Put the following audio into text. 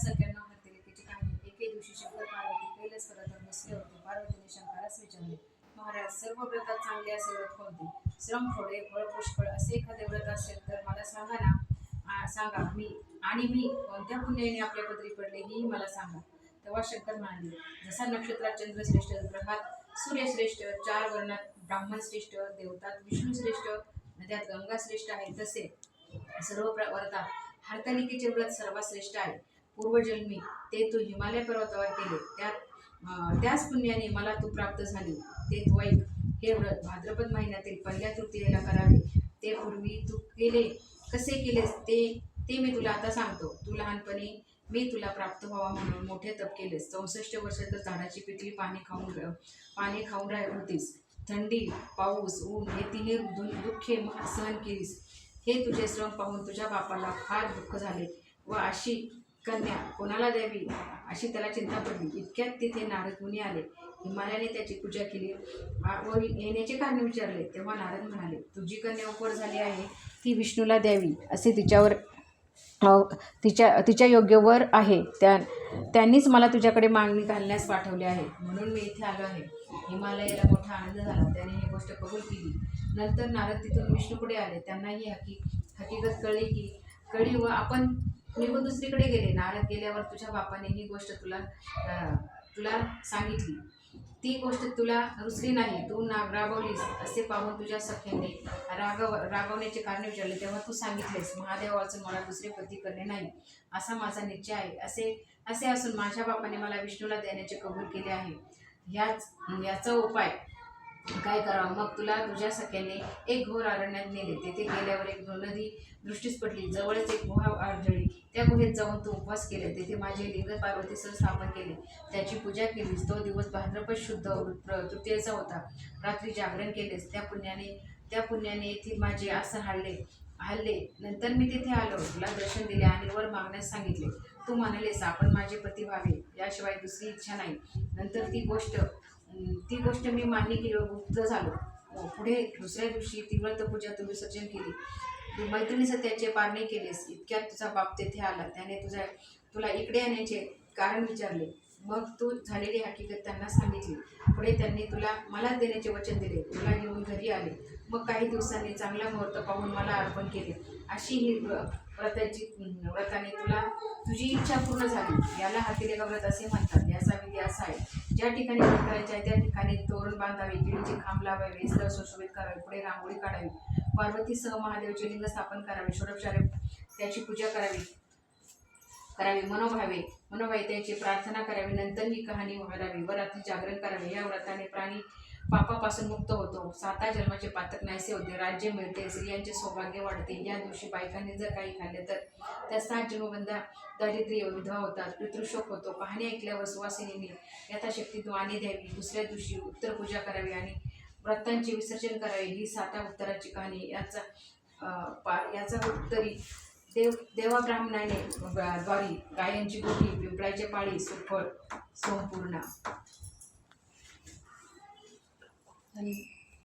सगळ्यांना सत्याण्णव हत्तेलिकेची कहाणी एके दिवशी शंकर पार्वती कैलास पर्वतावर बसले होते. पार्वतीने शंकरास विचारले महाराज सर्व व्रतात चांगले असे व्रत कोणते? श्रम थोडे फळ पुष्कळ असे एखादे व्रत असेल तर मला सांगा ना. सांगा. मी आणि मी कोणत्या पुण्याने आपल्या पदरी पडले हेही मला सांगा. तेव्हा शंकर म्हणाले जसा नक्षत्रात चंद्रश्रेष्ठ ग्रहात सूर्यश्रेष्ठ चार वर्णात ब्राह्मण श्रेष्ठ देवतात विष्णू श्रेष्ठ नद्यात गंगा श्रेष्ठ आहे तसे सर्व प्र- व्रतात हरतालिकेचे व्रत सर्वात श्रेष्ठ आहे. पूर्वजन्मी ते तू हिमालय पर्वतावर केले त्यात त्याच पुण्याने मला तू प्राप्त झाली. ते तू हे व्रत भाद्रपद महिन्यातील पहिल्या तृतीयेला करावे. ते पूर्वी तू केले. कसे केलेस ते ते मी तुला आता सांगतो. तू लहानपणी मी तुला प्राप्त व्हावा म्हणून मोठे तप केलेस. चौसष्ट वर्ष तर झाडाची पिकली पाणी खाऊन पाणी खाऊन राह होतीस. थंडी पाऊस ऊन हे तिने दुःखे सहन केलीस. हे तुझे श्रम पाहून तुझ्या बापाला फार दुःख झाले व अशी कन्या कोणाला द्यावी? अशी त्याला चिंता पडली. इतक्यात तिथे नारद मुनी आले. हिमालयाने त्याची पूजा केली. व येण्याचे कारण विचारले. तेव्हा नारद म्हणाले तुझी कन्या उपर झाली आहे. ती विष्णूला द्यावी असे तिच्यावर तिच्या तिच्या योग्यवर आहे. त्या त्यांनीच मला तुझ्याकडे मागणी घालण्यास पाठवले आहे. म्हणून मी इथे आलो आहे. हिमालयाला मोठा आनंद झाला. त्याने ही गोष्ट कबूल केली. नंतर नारद तिथून विष्णूकडे आले. त्यांनाही हकी हकीकत कळली की कळी व आपण निघून दुसरीकडे गेले. नारद गेल्यावर तुझ्या बापाने ही गोष्ट तुला तुला सांगितली. ती गोष्ट तुला रुचली नाही. तू ना रागवलीस असे पाहून तुझ्या सख्याने रागव रागवण्याचे कारण विचारले. तेव्हा तू सांगितलेस महादेव वाचून मला दुसरे पती करणे नाही. असा माझा निश्चय आहे. असे असे असून माझ्या बापाने मला विष्णूला देण्याचे कबूल केले आहे. ह्याच याचा उपाय काय करावं? मग तुला तुझ्या सख्याने एक घोर अरण्यात नेले. तेथे गेल्यावर एक नदी दृष्टीस पडली. जवळच एक गुहा आढळली. त्या गुहेत जाऊन तू उपवास केले. तेथे माझे लिंग पार्वतीसह स्थापन केले. त्याची पूजा केलीस. तो दिवस भाद्रपद शुद्ध प्र- तृतीयेचा होता. रात्री जागरण केलेस. त्या पुण्याने त्या पुण्याने येथील माझे आसन हाडले हल्ले नंतर मी तिथे आलो. तुला दर्शन दिले आणि वर मागण्यास सांगितले. तू म्हणालेस आपण माझे पती व्हावे. याशिवाय दुसरी इच्छा नाही. नंतर ती गोष्ट ती गोष्ट मी मान्य केली व गुप्त झालो पुढे दुसऱ्या दिवशी ती व्रतपूजा तू विसर्जन केली. तू मैत्रिणीचं त्याचे पारणे केलेस इतक्यात तुझा बाप तेथे आला. त्याने तुझ्या तुला इकडे येण्याचे कारण विचारले. मग तू झालेली हकीकत त्यांना सांगितली. पुढे त्यांनी तुला मला देण्याचे वचन दिले. तुला घेऊन घरी आले. मग काही दिवसांनी चांगला मुहूर्त पाहून मला अर्पण केले. अशी ही व्रताची व्रताने तुला तुझी इच्छा पूर्ण झाली. याला हातीलेखा व्रत असे म्हणतात. याचा विधी असा आहे ज्या ठिकाणी करायचे आहे त्या ठिकाणी तोरण बांधावे केळीचे खांब लावावे स्थळ सुशोभित करावे पुढे रांगोळी काढावी. पार्वतीसह महादेवचे लिंग स्थापन करावे षोडपचारे त्याची पूजा करावी करावी मनोभावे मनोभावे त्याची प्रार्थना करावी नंतर ही कहाणी वगळावी व रात्री जागरण करावे. या व्रताने प्राणी पापापासून मुक्त होतो. साता जन्माचे पातक नाहीसे होते. राज्य मिळते. स्त्रियांचे सौभाग्य वाढते. या दिवशी बायकांनी जर काही खाल्ले तर त्या सात जन्मबंधा दारिद्र्य विधवा होतात. पितृशोक होतो. कहाणी ऐकल्यावर सुवासिनीने यथाशक्ती दुआने द्यावी. दुसऱ्या दिवशी उत्तर पूजा करावी आणि व्रतांचे विसर्जन करावे. ही साता उत्तराची कहाणी. याचा पा याचा उत्तरी देव देवा ब्राह्मणाने द्वारी गायांची गोटी पिंपळाचे पाळी सुफळ संपूर्ण आणि